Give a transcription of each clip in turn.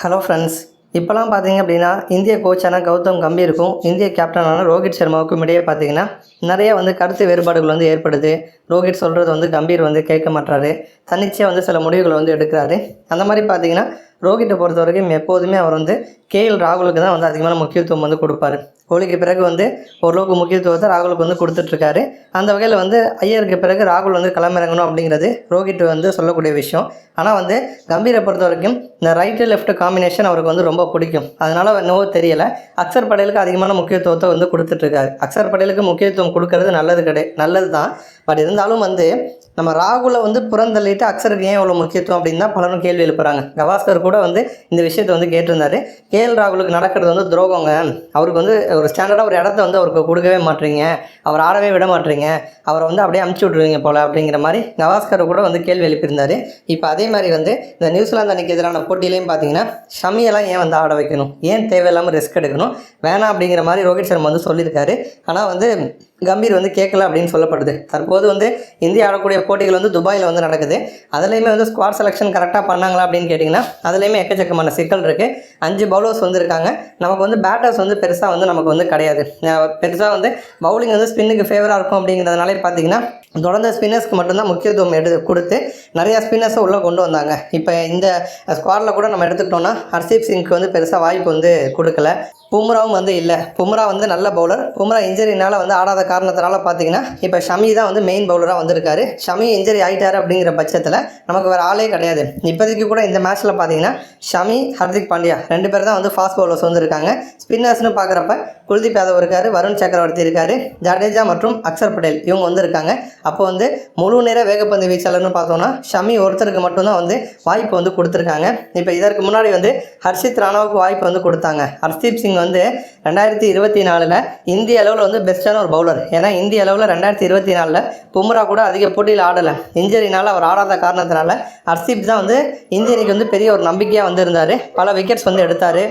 Hello friends இப்போலாம் பார்த்தீங்க அப்படின்னா இந்திய கோச்சான கௌதம் கம்பீருக்கும் இந்திய கேப்டனான ரோஹித் சர்மாவுக்கும் இடையே பார்த்தீங்கன்னா நிறைய வந்து கருத்து வேறுபாடுகள் வந்து ஏற்படுது. ரோஹித் சொல்கிறது வந்து கம்பீர் வந்து கேட்க மாட்டாரு தன்னிச்சையாக வந்து சில முடிவுகளை வந்து எடுக்கிறாரு. அந்த மாதிரி பார்த்தீங்கன்னா ரோஹித்தை பொறுத்த வரைக்கும் எப்போதுமே அவர் வந்து கேஎல் ராகுலுக்கு தான் வந்து அதிகமான முக்கியத்துவம் வந்து கொடுப்பாரு. கோலிக்கு பிறகு வந்து ஓரளவுக்கு முக்கியத்துவத்தை ராகுலுக்கு வந்து கொடுத்துட்ருக்காரு. அந்த வகையில் வந்து ஐயருக்கு பிறகு ராகுல் வந்து களமிறங்கணும் அப்படிங்கிறது ரோஹித் வந்து சொல்லக்கூடிய விஷயம். ஆனால் வந்து கம்பீரை பொறுத்த வரைக்கும் இந்த ரைட்டு லெஃப்ட் காம்பினேஷன் அவருக்கு வந்து ரொம்ப பிடிக்கும். அதனால் என்னவோ தெரியலை. அக்சர் படையலுக்கு அதிகமான முக்கியத்துவத்தை வந்து கொடுத்துட்ருக்காரு. அக்சர் படையலுக்கு முக்கியத்துவம் கொடுக்கறது நல்லது கிடையாது நல்லது தான் பட் இருந்தாலும் வந்து நம்ம ராகுலை வந்து புறந்தள்ளிட்டு அக்சருக்கு ஏன் இவ்வளோ முக்கியத்துவம் அப்படின்னு தான் பலரும் கேள்வி எழுப்புறாங்க. கவாஸ்கர் கூட வந்து இந்த விஷயத்தை வந்து கேட்டிருந்தாரு. கேஎல் ராகுலுக்கு நடக்கிறது வந்து துரோகங்க. அவருக்கு வந்து ஒரு ஸ்டாண்டர்டாக ஒரு இடத்த வந்து அவருக்கு கொடுக்கவே மாட்டீங்க. அவர் ஆடவே விட மாட்டீங்க. அவரை வந்து அப்படியே அமுச்சு விட்ருவீங்க போல் அப்படிங்கிற மாதிரி கவாஸ்கர் கூட வந்து கேள்வி எழுப்பியிருந்தார். இப்போ அதே மாதிரி வந்து இந்த நியூசிலாந்து அன்னைக்கு எதிரான போட்டியிலையும் பார்த்தீங்கன்னா ஷமியெல்லாம் ஏன் வந்து ஆட வைக்கணும்? ஏன் தேவையில்லாமல் ரிஸ்க் எடுக்கணும்? வேணாம் அப்படிங்கிற மாதிரி ரோஹித் சர்மா வந்து சொல்லியிருக்காரு. ஆனால் வந்து கம்பீர் வந்து கேட்கல அப்படின்னு சொல்லப்படுது. தற்போது வந்து இந்தியா ஆடக்கூடிய போட்டிகள் வந்து துபாயில் வந்து நடக்குது. அதுலேயுமே வந்து ஸ்குவாட் செலெக்ஷன் கரெக்டாக பண்ணாங்களா அப்படின்னு கேட்டிங்கன்னா அதுலேயுமே எக்கச்சக்கமான சிக்கல் இருக்குது அஞ்சு பவுலர்ஸ் வந்து இருக்காங்க. நமக்கு வந்து பேட்டர்ஸ் வந்து பெருசாக வந்து நமக்கு வந்து கிடையாது. பெருசாக வந்து பவுலிங் வந்து ஸ்பின்னுக்கு ஃபேவராக இருக்கும் அப்படிங்கிறதுனாலே பார்த்தீங்கன்னா தொடர்ந்து ஸ்பின்னர்ஸ்க்கு மட்டும்தான் முக்கியத்துவம் எடு கொடுத்து நிறையா ஸ்பின்னர்ஸை உள்ளே கொண்டு வந்தாங்க. இப்போ இந்த ஸ்குவாடில் கூட நம்ம எடுத்துக்கிட்டோம்னா ஹர்ஷீப் சிங்க்கு வந்து பெருசாக வாய்ப்பு வந்து கொடுக்கல. பும்ராவும் வந்து இல்லை. பும்ரா வந்து நல்ல பவுலர் பும்ரா இன்ஜரினால வந்து ஆடாத காரணத்தினால பார்த்தீங்கன்னா இப்போ ஷமி தான் வந்து மெயின் பவுலராக வந்திருக்காரு. ஷமி இன்ஜரி ஆகிட்டார் அப்படிங்கிற பட்சத்தில் நமக்கு வேறு ஆளே கிடையாது. இப்போதைக்கு கூட இந்த மேட்ச்சில் பார்த்தீங்கன்னா ஷமி ஹர்திக் பாண்டியா ரெண்டு பேர் தான் வந்து ஃபாஸ்ட் பவுலர்ஸ் வந்திருக்காங்க. ஸ்பின்னர்ஸ்னு பார்க்குறப்ப குல்தீப் யாதவ் இருக்கார் வருண் சக்கரவர்த்தி இருக்கார் ஜடேஜா மற்றும் அக்ஷர் பட்டேல் இவங்க வந்து இருக்காங்க அப்போ வந்து முழு நேர வேகப்பந்து வீச்சாளர்னு பார்த்தோம்னா ஷமி ஒருத்தருக்கு மட்டும்தான் வந்து வாய்ப்பு வந்து கொடுத்துருக்காங்க. இப்போ இதற்கு முன்னாடி வந்து ஹர்ஷித் ராணாவுக்கு வாய்ப்பு வந்து கொடுத்தாங்க. ஹர்ஷீப் சிங் வந்து ரெண்டாயிரத்தி இருபத்தி நாலில் இந்திய அளவில் வந்து பெஸ்ட்டான ஒரு பவுலர் ஏன்னா இந்திய அளவில் ரெண்டாயிரத்தி இருபத்தி நாலில் பும்ரா கூட அதிக போட்டியில் ஆடலை. இன்ஜரினால் அவர் ஆடாத காரணத்தினால ஹர்ஷீப் தான் வந்து இந்திய அணிக்கு வந்து பெரிய ஒரு நம்பிக்கையாக வந்து இருந்தார் பல விக்கெட்ஸ் வந்து எடுத்தார்.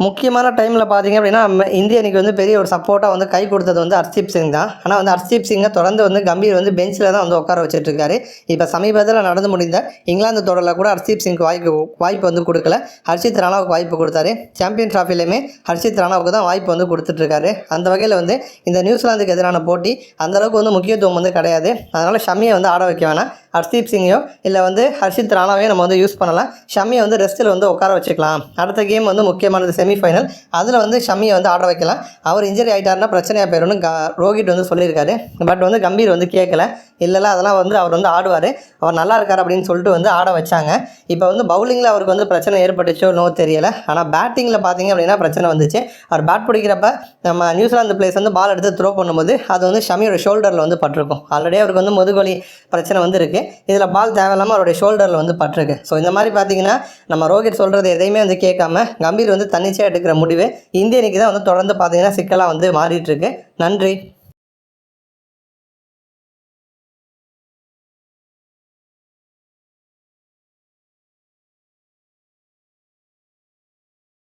முக்கியமான டைமில் பார்த்தீங்க அப்படின்னா நம்ம இந்திய அணிக்கு வந்து பெரிய ஒரு சப்போர்ட்டாக வந்து கை கொடுத்தது வந்து ஹர்ஷீப் சிங் தான். ஆனால் வந்து ஹர்ஷீப் சிங்கை தொடர்ந்து வந்து கம்பீர் வந்து பெஞ்சில் தான் வந்து உட்கார வச்சுட்ருக்காரு இப்போ சமீபத்தில் நடந்து முடிந்த இங்கிலாந்து தொடரில் கூட ஹர்ஷீப் சிங்க்கு வாய்ப்பு வாய்ப்பு வந்து கொடுக்கல. ஹர்ஷித் ராணாவுக்கு வாய்ப்பு கொடுத்தாரு. சாம்பியன் ட்ராஃபிலையுமே ஹர்ஷித் ராணாவுக்கு தான் வாய்ப்பு வந்து கொடுத்துட்ருக்காரு அந்த வகையில் வந்து இந்த நியூசிலாந்துக்கு எதிரான போட்டி அந்தளவுக்கு வந்து முக்கியத்துவம் வந்து கிடையாது. அதனால் ஷமியை வந்து ஆட வைக்க வேணாம். ஹர்ஷீப் சிங்கையோ இல்லை வந்து ஹர்ஷித் ராணாவையும் நம்ம வந்து யூஸ் பண்ணலாம். ஷமியை வந்து ரெஸ்ட்டில் வந்து உட்கார வச்சுக்கலாம். அடுத்த கேம் வந்து முக்கியமானது செமிஃபைனல் அதில் வந்து ஷமியை வந்து ஆட வைக்கலாம். அவர் இன்ஜரி ஆகிட்டாருன்னா பிரச்சனையாக போயிடும்னு ரோஹித் வந்து சொல்லியிருக்காரு. பட் வந்து கம்பீர் வந்து கேட்கல இல்லைல்ல அதெல்லாம் வந்து அவர் வந்து ஆடுவார். அவர் நல்லா இருக்கார் அப்படின்னு சொல்லிட்டு வந்து ஆட வச்சாங்க. இப்போ வந்து பவுலிங்கில் அவருக்கு வந்து பிரச்சனை ஏற்பட்டுச்சோ நோ தெரியலை. ஆனால் பேட்டிங்கில் பார்த்தீங்க அப்படின்னா பிரச்சனை வந்துச்சு. அவர் பேட் பிடிக்கிறப்ப நம்ம நியூசிலாந்து பிளேஸ் வந்து பால் எடுத்து த்ரோ பண்ணும்போது அது வந்து ஷமியோட ஷோல்டரில் வந்து பட்டிருக்கும். ஆல்ரெடி அவருக்கு வந்து முதுகொலி பிரச்சனை வந்து இருக்குது இதில் பால் தேவையில்லாமல் அவருடைய ஷோல்டரில் வந்து பட்டிருக்கு. ஸோ இந்த மாதிரி பார்த்தீங்கன்னா நம்ம ரோஹித் சொல்கிறது எதையுமே வந்து கேட்காம கம்பீர் வந்து தன்னிச்சையாக எடுக்கிற முடிவு இந்திய அணிக்கு தான் வந்து தொடர்ந்து பார்த்தீங்கன்னா சிக்கலாக வந்து மாறிட்டுருக்கு நன்றி.